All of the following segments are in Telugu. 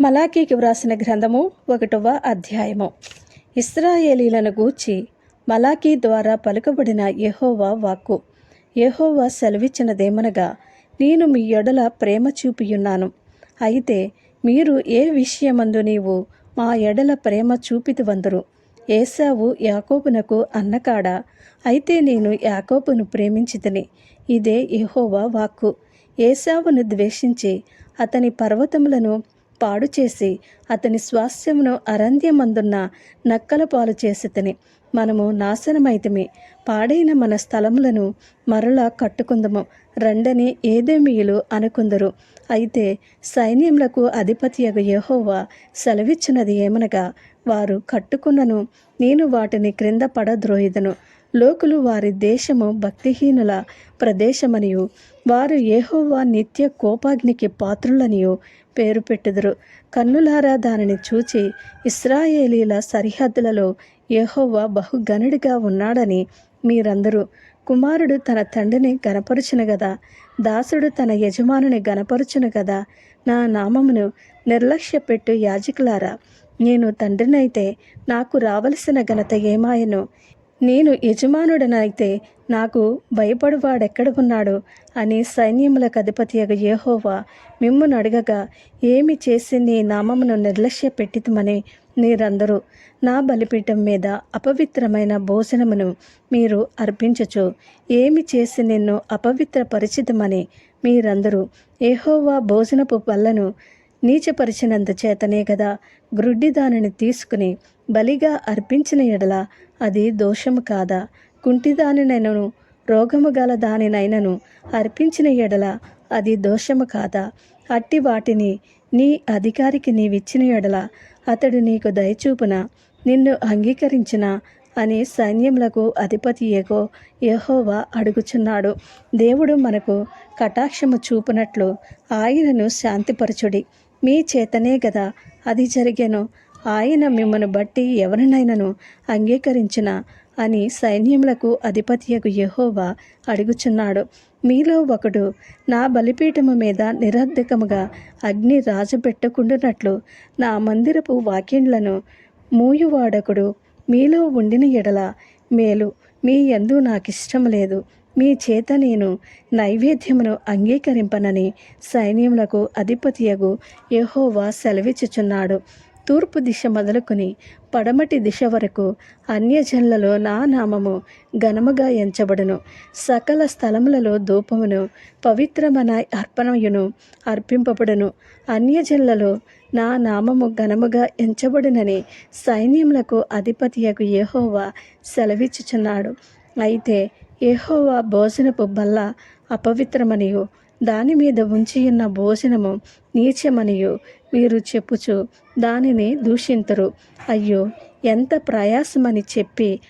మలాకీకి వ్రాసిన గ్రంథము ఒకటవ అధ్యాయము. ఇస్రాయేలీలను గూర్చి మలాకీ ద్వారా పలుకబడిన యహోవా వాక్కు. యహోవా సెలవిచ్చినదేమనగా నేను మీ ఎడల ప్రేమ చూపియున్నాను. అయితే మీరు ఏ విషయమందు నీవు మా ఎడల ప్రేమ చూపితివందురు ఏసావు యాకోబునకు అన్నకాడ? అయితే నేను యాకోబును ప్రేమించితిని. ఇదే యహోవా వాక్కు. ఏసావును ద్వేషించి అతని పర్వతములను పాడు చేసి అతని స్వాస్థ్యమును అరంధ్యమందున్న నక్కల పాలు చేసితని మనము నాశనమైతమే. పాడైన మన స్థలములను మరలా కట్టుకుందము. రండని ఏదేమీయులు అనుకుందరు. అయితే సైన్యములకు అధిపతియగు యహోవా సెలవిచ్చినది ఏమనగా వారు కట్టుకున్నను నేను వాటిని క్రింద పడద్రోయిదను లోకులు వారి దేశము భక్తిహీనుల ప్రదేశమనియు. వారు ఏహోవా నిత్య కోపాగ్నికి పాత్రులనియు పేరు పెట్టుదురు. కన్నులారా దానిని చూచి ఇస్రాయేలీల సరిహద్దులలో ఏహోవా బహుగనుడిగా ఉన్నాడని మీరందరూ. కుమారుడు తన తండ్రిని గనపరుచును గదా. దాసుడు తన యజమానుని గనపరుచును గదా. నా నామమును నిర్లక్ష్యపెట్టు యాజకులారా. నేను తండ్రినైతే నాకు రావలసిన ఘనత ఏమాయను? నేను యజమానుడనైతే నాకు భయపడువాడెక్కడ ఉన్నాడు అని సైన్యములకు అధిపతియగు యెహోవా మిమ్మును అడగగా ఏమి చేసి నీ నామమును నిర్లక్ష్య పెట్టితమని మీరందరూ నా బలిపీఠం మీద అపవిత్రమైన భోజనమును మీరు అర్పించచ్చు ఏమి చేసి నిన్ను అపవిత్రపరిచితమని మీరందరూ ఏహోవా భోజనపు పళ్ళను నీచపరిచినంత చేతనే కదా గ్రుడ్డి దానిని తీసుకుని బలిగా అర్పించిన ఎడల అది దోషము కాదా? కుంటిదానినైనను రోగము గల దానినైనను అర్పించిన ఎడల అది దోషము కాదా? అట్టి వాటిని నీ అధికారికి నీవిచ్చిన ఎడల అతడు నీకు దయచూపున? నిన్ను అంగీకరించిన? అని సైన్యములకు అధిపతి ఏగో యహోవా అడుగుచున్నాడు. దేవుడు మనకు కటాక్షము చూపునట్లు ఆయనను శాంతిపరచుడి. మీ చేతనే గదా అది జరిగెను. ఆయన మిమ్మను బట్టి ఎవరినైనను అంగీకరించిన అని సైన్యములకు అధిపతియకు యహోవా అడుగుచున్నాడు. మీలో ఒకడు నా బలిపీఠము మీద నిరర్ధకముగా అగ్ని రాజబెట్టకుండునట్లు నా మందిరపు వాక్యండ్లను మూయువాడకుడు మీలో ఉండిన ఎడల మేలు మీ ఎందు నాకిష్టం లేదు. మీ చేత నేను నైవేద్యమును అంగీకరింపనని సైన్యములకు అధిపతియగు యహోవా సెలవిచ్చుచున్నాడు. తూర్పు దిశ మొదలుకొని పడమటి దిశ వరకు అన్యజనులలో నా నామము ఘనముగా ఎంచబడును. సకల స్థలములలో ధూపమును పవిత్రమైన అర్పణయును అర్పింపబడును. అన్యజనులలో నా నామము ఘనముగా ఎంచబడునని సైన్యములకు అధిపతియకు ఏహోవా సెలవిచ్చుచున్నాడు. అయితే ఏహోవా భోజనపు బల్ల అపవిత్రమనియు. దాని మీద ఉంచియున్న భోజనము నీచమనియు. మీరు చెప్పుచు దానిని దూషింతురు. అయ్యో ఎంత ప్రయాసమని చెప్పి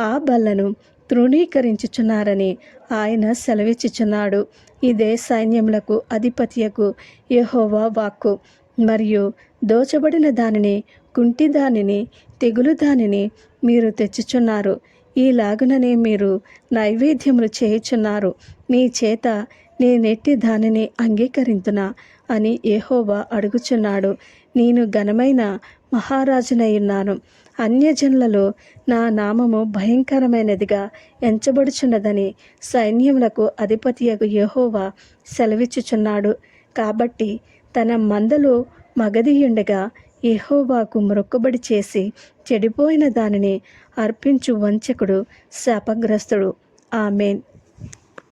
ఆ బల్లను తృణీకరించుచున్నారని ఆయన సెలవిచ్చుచున్నాడు. ఇదే సైన్యములకు అధిపతియకు యహోవా వాక్కు. మరియు దోచబడిన దానిని కుంటి దానిని తెగులు దానిని మీరు తెచ్చుచున్నారు. ఈలాగుననే మీరు నైవేద్యములు చేయుచున్నారు. మీ చేత నేనెట్టి దానిని అంగీకరింతునా? అని ఏహోవా అడుగుచున్నాడు. నేను ఘనమైన మహారాజునయ్యున్నాను అన్యజనులలో నా నామము భయంకరమైనదిగా ఎంచబడుచున్నదని సైన్యములకు అధిపతియగు యహోవా సెలవిచ్చుచున్నాడు. కాబట్టి తన మందలో మగధీయుండగా యహోవాకు మొక్కుబడి చేసి చెడిపోయిన దానిని అర్పించు వంచకుడు శాపగ్రస్తుడు. ఆమెన్.